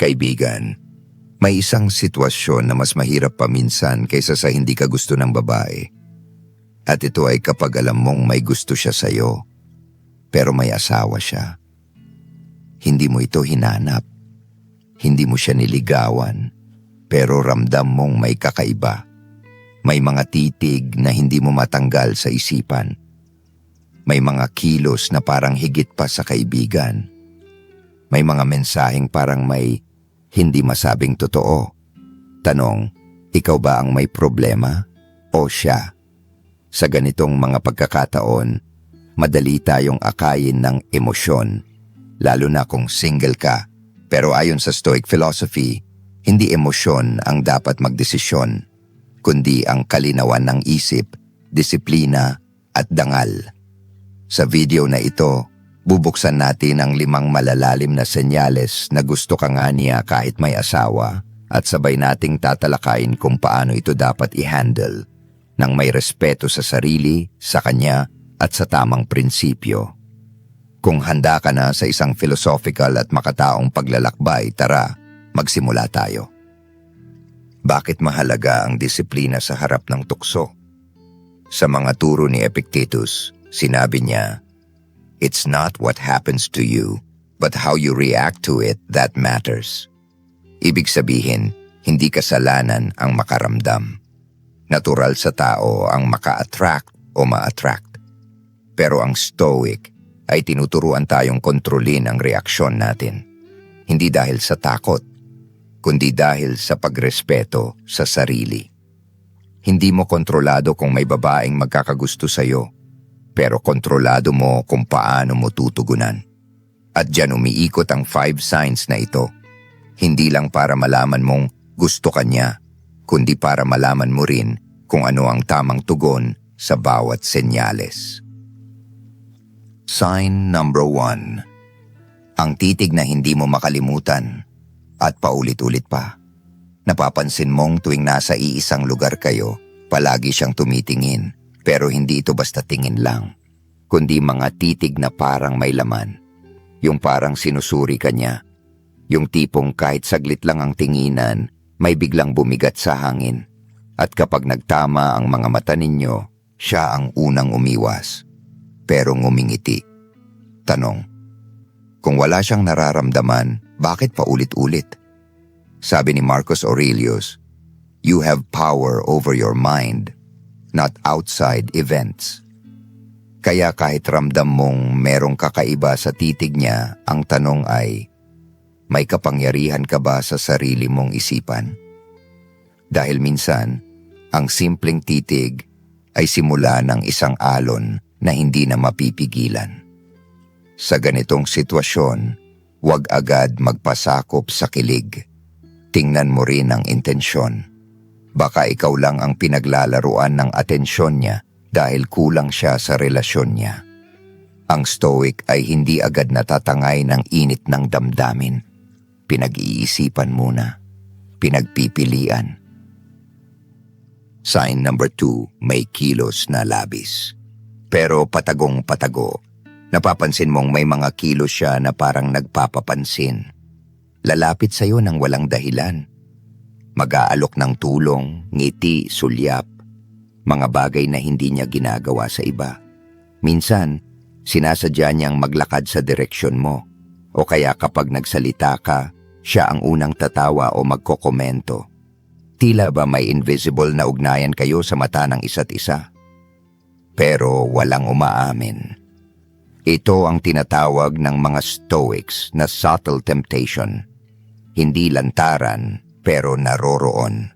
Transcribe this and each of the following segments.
Kaibigan, may isang sitwasyon na mas mahirap paminsan kaysa sa hindi ka gusto ng babae. At ito ay kapag alam mong may gusto siya sa'yo, pero may asawa siya. Hindi mo ito hinanap. Hindi mo siya niligawan, pero ramdam mong may kakaiba. May mga titig na hindi mo matanggal sa isipan. May mga kilos na parang higit pa sa kaibigan. May mga mensaheng parang may hindi masabing totoo. Tanong, ikaw ba ang may problema o siya? Sa ganitong mga pagkakataon, madali tayong akayin ng emosyon, lalo na kung single ka. Pero ayon sa Stoic philosophy, hindi emosyon ang dapat magdesisyon, kundi ang kalinawan ng isip, disiplina at dangal. Sa video na ito, bubuksan natin ang limang malalalim na senyales na gusto ka nga niya kahit may asawa at sabay nating tatalakayin kung paano ito dapat i-handle nang may respeto sa sarili, sa kanya at sa tamang prinsipyo. Kung handa ka na sa isang philosophical at makataong paglalakbay, tara, magsimula tayo. Bakit mahalaga ang disiplina sa harap ng tukso? Sa mga turo ni Epictetus, sinabi niya, It's not what happens to you, but how you react to it that matters. Ibig sabihin, hindi kasalanan ang makaramdam. Natural sa tao ang maka-attract o ma-attract. Pero ang stoic ay tinuturuan tayong kontrolin ang reaksyon natin. Hindi dahil sa takot, kundi dahil sa pagrespeto sa sarili. Hindi mo kontrolado kung may babaeng magkakagusto sa'yo, pero kontrolado mo kung paano mo tutugunan. At dyan umiikot ang five signs na ito. Hindi lang para malaman mong gusto ka niya, kundi para malaman mo rin kung ano ang tamang tugon sa bawat senyales. Sign number one. Ang titig na hindi mo makalimutan at paulit-ulit pa. Napapansin mong tuwing nasa iisang lugar kayo, palagi siyang tumitingin pero hindi ito basta tingin lang, kundi mga titig na parang may laman. Yung parang sinusuri ka niya. Yung tipong kahit saglit lang ang tinginan, may biglang bumigat sa hangin. At kapag nagtama ang mga mata ninyo, siya ang unang umiwas. Pero ngumingiti. Tanong, kung wala siyang nararamdaman, bakit pa ulit-ulit? Sabi ni Marcus Aurelius, You have power over your mind, not outside events. Kaya kahit ramdam mong merong kakaiba sa titig niya, ang tanong ay, may kapangyarihan ka ba sa sarili mong isipan? Dahil minsan, ang simpleng titig ay simula ng isang alon na hindi na mapipigilan. Sa ganitong sitwasyon, huwag agad magpasakop sa kilig. Tingnan mo rin ang intensyon. Baka ikaw lang ang pinaglalaruan ng atensyon niya dahil kulang siya sa relasyon niya. Ang stoic ay hindi agad natatangay ng init ng damdamin. Pinag-iisipan muna. Pinagpipilian Sign number two, may kilos na labis. Pero patagong patago, napapansin mong may mga kilos siya na parang nagpapapansin. Lalapit sa'yo ng walang dahilan. Mag-aalok ng tulong, ngiti, sulyap, mga bagay na hindi niya ginagawa sa iba. Minsan, sinasadya niyang maglakad sa direksyon mo. O kaya kapag nagsalita ka, siya ang unang tatawa o magkokomento. Tila ba may invisible na ugnayan kayo sa mata ng isa't isa? Pero walang umaamin. Ito ang tinatawag ng mga Stoics na subtle temptation. Hindi lantaran pero naroroon.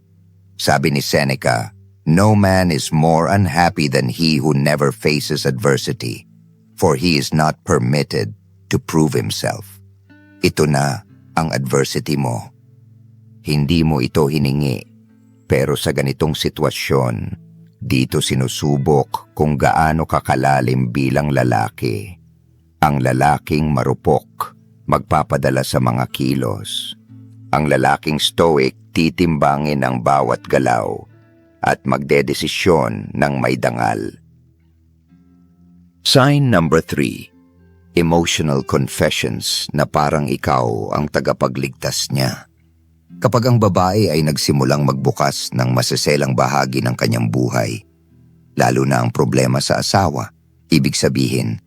Sabi ni Seneca, No man is more unhappy than he who never faces adversity, for he is not permitted to prove himself. Ito na ang adversity mo. Hindi mo ito hiningi pero sa ganitong sitwasyon, dito sinusubok kung gaano kakalalim bilang lalaki. Ang lalaking marupok, magpapadala sa mga kilos. Ang lalaking stoic titimbangin ang bawat galaw at magdedesisyon ng may dangal. Sign number 3. Emotional confessions na parang ikaw ang tagapagligtas niya. Kapag ang babae ay nagsimulang magbukas ng maseselang bahagi ng kanyang buhay, lalo na ang problema sa asawa, ibig sabihin,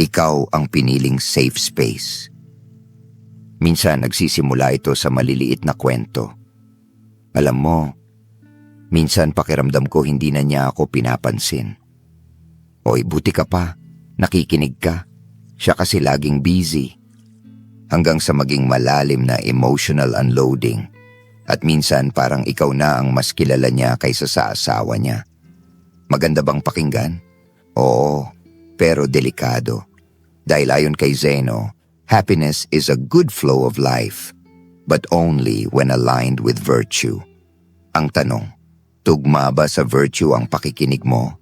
ikaw ang piniling safe space. Minsan nagsisimula ito sa maliliit na kwento. Alam mo, minsan pakiramdam ko hindi na niya ako pinapansin. Oy, buti ka pa, nakikinig ka. Siya kasi laging busy. Hanggang sa maging malalim na emotional unloading. At minsan parang ikaw na ang mas kilala niya kaysa sa asawa niya. Maganda bang pakinggan? Oo, pero delikado. Dahil ayon kay Zeno, happiness is a good flow of life, but only when aligned with virtue. Ang tanong, tugma ba sa virtue ang pakikinig mo?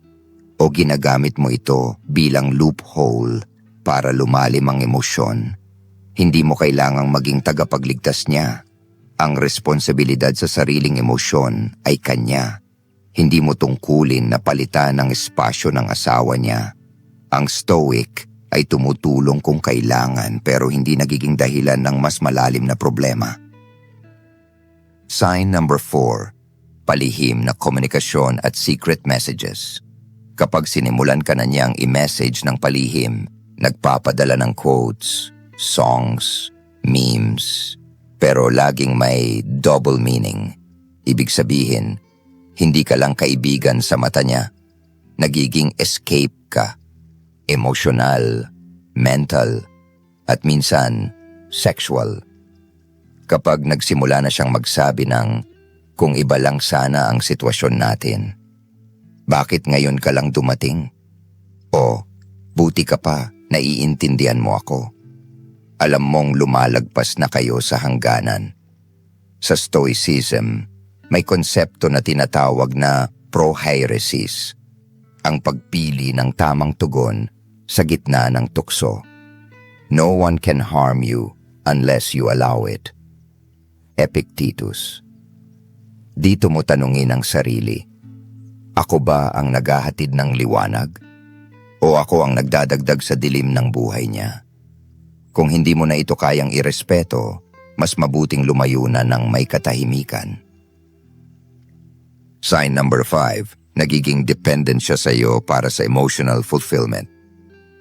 O ginagamit mo ito bilang loophole para lumalim ang emosyon. Hindi mo kailangang maging tagapagligtas niya. Ang responsibilidad sa sariling emosyon ay kanya. Hindi mo tungkulin na palitan ang espasyo ng asawa niya. Ang stoic ay tumutulong kung kailangan pero hindi nagiging dahilan ng mas malalim na problema. Sign number 4. Palihim na komunikasyon at secret messages. Kapag sinimulan ka na niyang i-message ng palihim, Nagpapadala ng quotes, songs, memes, pero laging may double meaning. Ibig sabihin, hindi ka lang kaibigan sa mata niya. Nagiging escape ka. Emotional, mental, at minsan sexual. Kapag nagsimula na siyang magsabi ng kung iba lang sana ang sitwasyon natin. Bakit ngayon ka lang dumating? O buti ka pa, naiintindihan mo ako. Alam mong lumalagpas na kayo sa hangganan. Sa Stoicism, may konsepto na tinatawag na prohairesis, ang pagpili ng tamang tugon sa gitna ng tukso. No one can harm you unless you allow it. Epictetus Dito mo tanungin ang sarili, ako ba ang naghahatid ng liwanag? o ako ang nagdadagdag sa dilim ng buhay niya. Kung hindi mo na ito kayang irespeto, mas mabuting lumayo na ng may katahimikan. Sign number 5, nagiging dependent siya sa iyo para sa emotional fulfillment.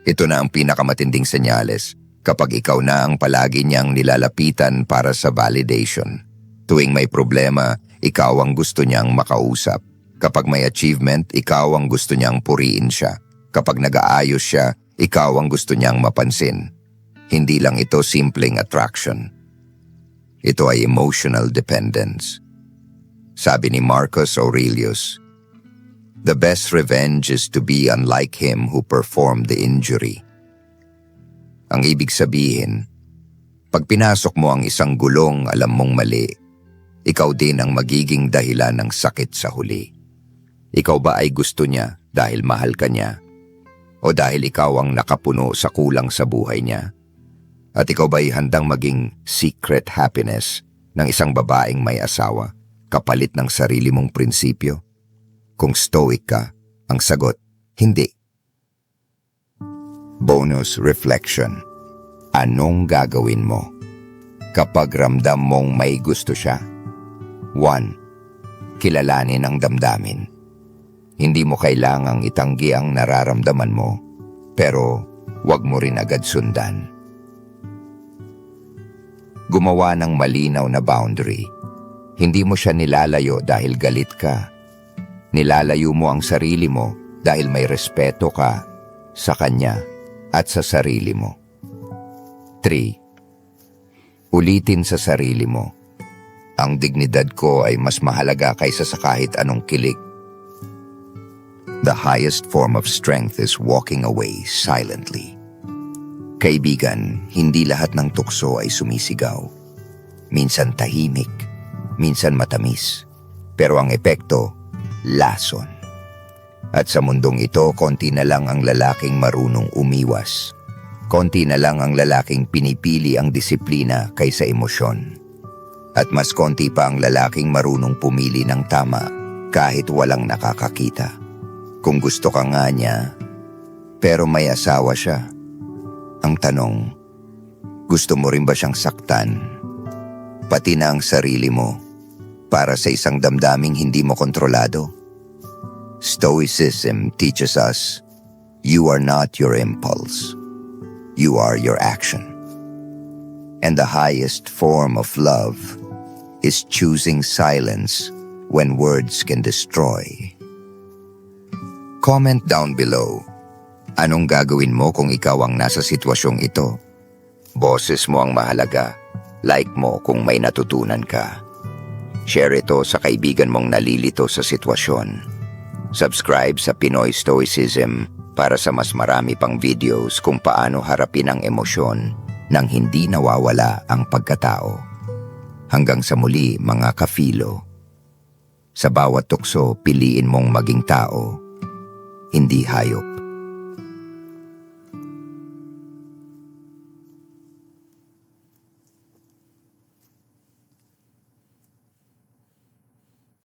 Ito na ang pinakamatinding senyales kapag ikaw na ang palagi niyang nilalapitan para sa validation. Tuwing may problema, ikaw ang gusto niyang makausap. Kapag may achievement, ikaw ang gusto niyang puriin siya. Kapag nag-aayos siya, ikaw ang gusto niyang mapansin. Hindi lang ito simpleng attraction. Ito ay emotional dependence. Sabi ni Marcus Aurelius, The best revenge is to be unlike him who performed the injury. Ang ibig sabihin, pag pinasok mo ang isang gulong alam mong mali, ikaw din ang magiging dahilan ng sakit sa huli. Ikaw ba ay gusto niya dahil mahal ka niya o dahil ikaw ang nakapuno sa kulang sa buhay niya? At ikaw ba'y handang maging secret happiness ng isang babaeng may asawa kapalit ng sarili mong prinsipyo? Kung stoic ka, ang sagot, hindi. Bonus Reflection Anong gagawin mo? Kapag ramdam mong may gusto siya? 1. Kilalanin ang damdamin. Hindi mo kailangang itanggi ang nararamdaman mo, pero huwag mo rin agad sundan. Gumawa ng malinaw na boundary. Hindi mo siya nilalayo dahil galit ka. Nilalayo mo ang sarili mo dahil may respeto ka sa kanya at sa sarili mo. 3. Ulitin sa sarili mo. Ang dignidad ko ay mas mahalaga kaysa sa kahit anong kilig The highest form of strength is walking away silently. Kaibigan, hindi lahat ng tukso ay sumisigaw. Minsan tahimik, minsan matamis. Pero ang epekto, lason. At sa mundong ito, konti na lang ang lalaking marunong umiwas. Konti na lang ang lalaking pinipili ang disiplina kaysa emosyon. At mas konti pa ang lalaking marunong pumili ng tama kahit walang nakakakita. Kung gusto ka nga niya, pero may asawa siya, Ang tanong, gusto mo rin ba siyang saktan? Pati na ang sarili mo para sa isang damdaming hindi mo kontrolado? Stoicism teaches us you are not your impulse. You are your action. And the highest form of love is choosing silence when words can destroy. Comment down below. Anong gagawin mo kung ikaw ang nasa sitwasyong ito? Boses mo ang mahalaga. Like mo kung may natutunan ka. Share ito sa kaibigan mong nalilito sa sitwasyon. Subscribe sa Pinoy Stoicism para sa mas marami pang videos kung paano harapin ang emosyon nang hindi nawawala ang pagkatao. Hanggang sa muli mga kafilo. Sa bawat tukso, piliin mong maging tao, hindi hayop.